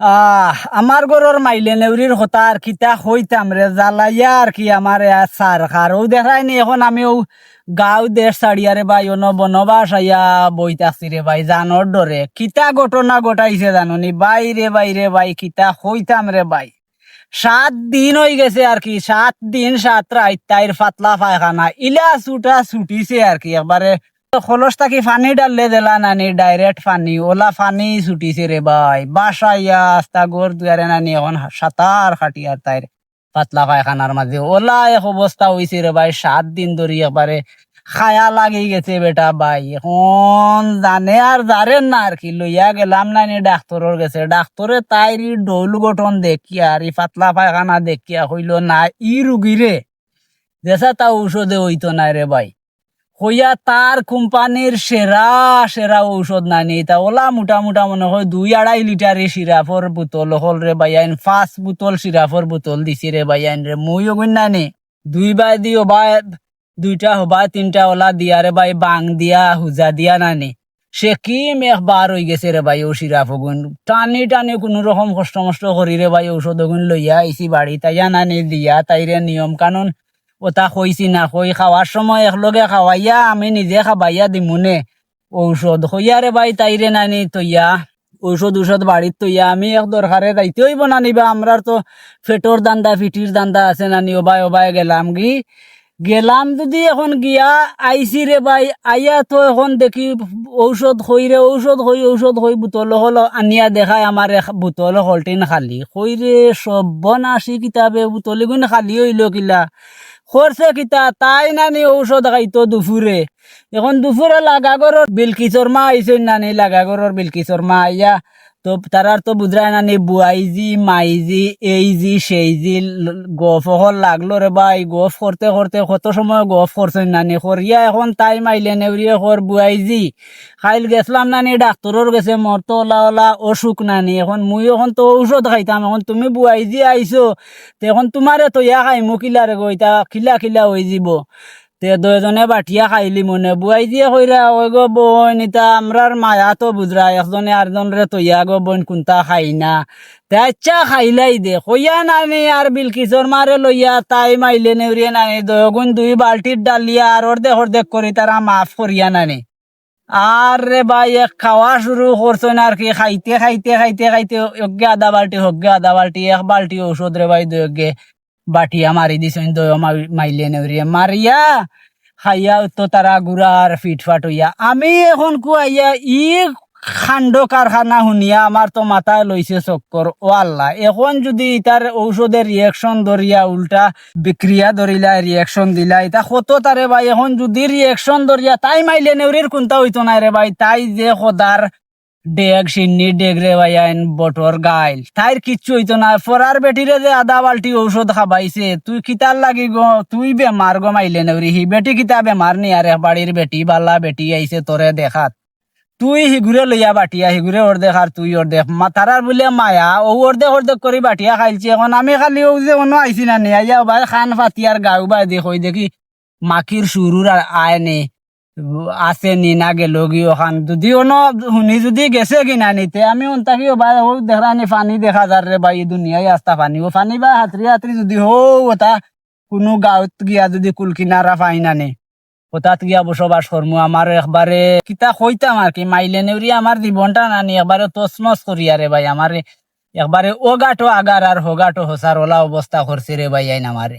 আহ আমার ঘরের মাইলে নেউরির কথা আর কিতা হইতাম রে জ্বালাইয়া আর কি আমার সার খার ও দেখাই নি, এখন আমিও গাঁও দেশ ছাড়িয়া রে ভাই অন বনবাস আইয়া বইতাছি রে ভাই জানোর ডরে কিতা ঘটনা ঘটাইছে জানুনি বাইরে বাইরে ভাই, কিতা হইতাম রে ভাই। সাত দিন হয়ে গেছে আর কি, সাত দিন সাত রাত পাতলা পায়খানা। ইলা ছুটা ছুটিছে আর কি একবারে খলস থাকি পানি ডাললে দিলা নানি ডাইরেক্ট পানি ওলা ফানি ছুটিছে রে ভাই। বাসাইয়া আস্তা গোর দুয়ারে নানি এখন সাতার খাটিয়ার তাইর পাতলা পায়খানার মাঝে। ওলা এক অবস্থা হয়েছে রে ভাই, সাত দিন ধরে একবারে খায়া লাগি গেছে বেটা ভাই। এখন জানে আর জানেন না আর কি, লইয়া গেলাম না নি ডাক্তরের গেছে ডাক্তরে তাইরি ডৌল গঠন দেখিয়া আর ই পাতলা পায়খানা দেখিয়া হইল না, ই রুগীরে দেশা তা ঔষধে হইতো না রে ভাই। হইয়া তার কোম্পানির সেরা সেরা ঔষধ না নি তা ওলা মোটা মোটা মনে হয় দুই আড়াই লিটারে সিরাপর বোতল হল রে বাইয়াইন পাঁচ বোতল সিরাপর বোতল দিছি রে বাইয়াইন রে। মুই ওগুন না নি দুই বাই দিও বা দুইটা হবা তিনটা ওলা দিয়া রে ভাই, বাং দিয়া, হুজা দিয়া নানি। সে কি মেঘ বার হয়ে গেছে রে ভাই ও সিরাপ ওগুন টানি টানি কোনো রকম কষ্ট মষ্ট করি রে ভাই, ঔষধ ওগুন লইয়া আইসি বাড়ি তাইয়া নানি দিয়া তাইরে নিয়ম কানুন ওটা কইছি না কই খাওয়ার সময় একলগে খাওয়াইয়া আমি নিজে খাবাইয়া দিমুনে। ঔষধ হইয়া রে ভাই তাইরে নানি তৈয়া ঔষধ ঔষধ বাড়িত তৈয়া আমি এক দরকারে যাইতে হইব না নিবা তো ফেটোর দান্দা ফিটির দান্দা আছে নানি ওবাই ওবাই গেলাম গি গেলাম যদি এখন গিয়া আইসি রে ভাই আইয়া তো এখন দেখি ঔষধ হই রে ঔষধ হই ঔষধ হই বোতল হল আনিয়া দেখায় আমার বোতল হলটিন খালি। হই রে সব্বনাশি কিতাবে বোতলি গুণ খালি হইল কিলা। খরচে কিতা, তাই নানি ঔষধ খাইতো দুপুরে এখন দুপুরে লাগাগরের বিলকিচর মা আইসেন নানি লাগাগরের বিলকিচর মা, আইয়া। তো তারার তো বুঝরাই নানি বুয়াইজি মাইজি এইজি সেইজি গফ হল লাগল রে ভাই, গফ করতে করতে কত সময় গফ করছেন নানি? করিয়া এখন তাই মাইলে নেউরিয়ে কর বুয়াইজি খাইল গেছিলাম নানি ডাক্তরের গেছে মোর তো ওলা ওলা অসুখ নানি। এখন মুই এখন তো ঔষধ খাইতাম, এখন তুমি বুয়াইজি আইছো। তো এখন তোমারে তো ইয়া খাইমু কিলারে গইতা খিলা খিলা হয়ে যাব তে দুজনে বাটিয়া খাইলি মনে বুয়াই দিয়ে কইরা ওই গো বোন, ইতা আমরার মায়া তো বুঝরা একজনে আরেকজন রে তো ইয়া গো বোন কোনটা খাই না তে আচ্ছা খাইলাই দে কইয়া নানি আর বিলকিসর মারে লইয়া, তাই মাইলে নেউরিয়ে নানি দয়গুন দুই বালতির ডালিয়া আর অর্ধেক অর্ধেক করি তারা মাফ করিয়া নানি। আর রে ভাই এক খাওয়া শুরু করছেন আর কি, খাইতে খাইতে খাইতে খাইতে অজ্ঞে আধা বালতি হজ্ঞে আধা বালতি এক বালতি ঔষধ রে ভাই দয়গে বাটিয়া মারি দিছেন দয় মাইলে নেউরিয়া। মারিয়া খাইয়া তো তারা গুড়ার ফিটফাট হইয়া আমি এখন কুয়াইয়া ই খান্ড কারখানা শুনিয়া আমার তো মাথায় লইছে চক্কর। ও আল্লাহ, এখন যদি তার ঔষধের রিয়েকশন ধরিয়া উল্টা বিক্রিয়া ধরিলা রিয়েকশন দিলা এটা কত তারে ভাই? এখন যদি রিয়েকশন ধরিয়া তাই মাইলে নেউরির কোনটা হইতো না রে ভাই? তাই যে সদার ডেগ সিন্নি ডেগ রে ভাই, আইন বটর গাইল। তাইর কিচ্ছু হইতো না, ফরার বেটিরে যে আধা বালতি ঔষধ খাবাইছে, তুই কিতার লাগি গো, তুই বেমার মাইলে নেউরি হি বেটি কিতা বেমার নি, আরে বাড়ির বেটি বাল্লা বেটি আইছে তোরে দেখাত। তুই হিগুরে লইয়া বাটিয়া, হিগুরে দেখ আর তুই দেখ মাথারার বলে মায়া, ও অর্ধেক অর্ধেক করে বাটিয়া খাইছি এখন আমি খালি ও যে অন্য আইছি না নি, আইয়া ভাই খান ফাতিয়ার গাও বাই দেখ দেখি, মাখির সুরুর আয় নে। আছে নি না গেল কি ওখান যদি অন শুনি যদি গেছে কি না নিতে, আমি অন্তাকি ভাই ও দেখা নি পানি দেখা যার রে ভাই দুনিয়ায় আস্তা পানি। ও পানি বা হাতরি হাতরি যদি হো ওটা কোনো গাঁৱত গিয়া যদি কুল কিনারা পাই না নে। ওটাত গিয়া বসবাস করমু আমার একবারে কিতা কইতাম আর কি, মাইলে নেউরি আমার জীবনটা নানি একবারে তসমস করি আরে ভাই আমারে একবারে ও গাটো আগার আর হো গাটো হসার ওলা অবস্থা করছে রে ভাই আইন আমারে